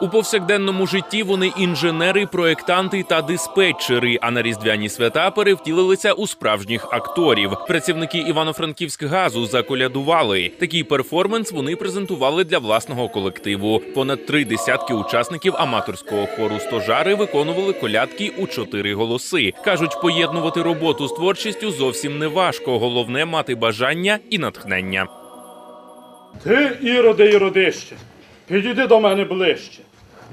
У повсякденному житті вони інженери, проєктанти та диспетчери. А на різдвяні свята перевтілилися у справжніх акторів. Працівники Івано-Франківськгазу заколядували. Такий перформанс вони презентували для власного колективу. Понад три десятки учасників аматорського хору стожари виконували колядки у чотири голоси. кажуть, поєднувати роботу з творчістю зовсім не важко. Головне мати бажання і натхнення. Ти, іроде іродище, підійди до мене ближче.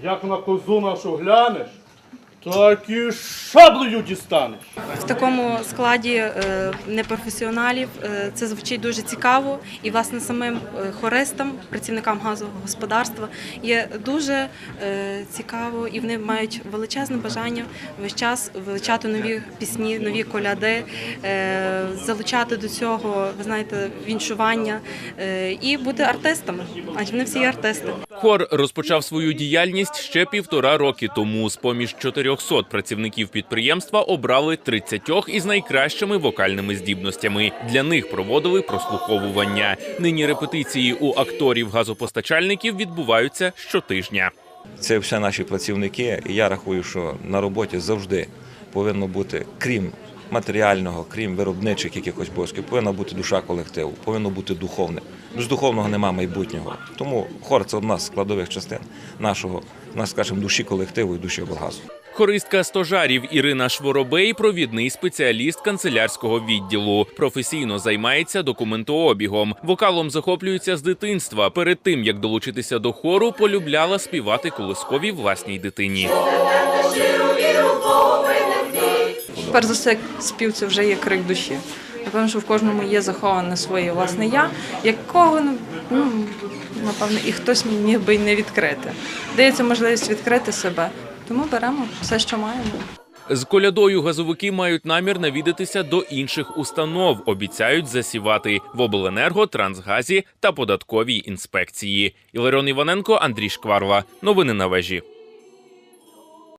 Як на козу нашу глянеш, так і шаблею дістанеш. В такому складі е, непрофесіоналів е, це звучить дуже цікаво, і власне самим е, хористам, працівникам газового господарства є дуже цікаво, і вони мають величезне бажання весь час вивчати нові пісні, нові коляди, залучати до цього, ви знаєте, віншування і бути артистами, адже вони всі є артисти. Хор розпочав свою діяльність ще півтора роки тому. З поміж 400 працівників підприємства обрали 30 із найкращими вокальними здібностями. Для них проводили прослуховування. Нині репетиції у акторів-газопостачальників відбуваються щотижня. Це все наші працівники, і я рахую, що на роботі завжди повинно бути, крім матеріального, крім виробничих якихось обов'язків, повинна бути душа колективу, повинно бути духовне. Без духовного нема майбутнього. Тому хор це одна з складових частин нашого, нас, скажімо, душі колективу і душі облгазу. Хористка стожарів Ірина Шворобей провідний спеціаліст канцелярського відділу. Професійно займається документообігом. Вокалом захоплюється з дитинства. Перед тим як долучитися до хору, полюбляла співати колискові власній дитині. Перш за все, спів це вже є крик душі. Напевно, що в кожному є заховане своє власне я, якого ну, напевно і хтось міг би й не відкрити. Дається можливість відкрити себе, тому беремо все, що маємо. З колядою газовики мають намір навідатися до інших установ. Обіцяють засівати в обленерго, трансгазі та податковій інспекції. Іларіон Іваненко, Андрій Шкварла. Новини на вежі.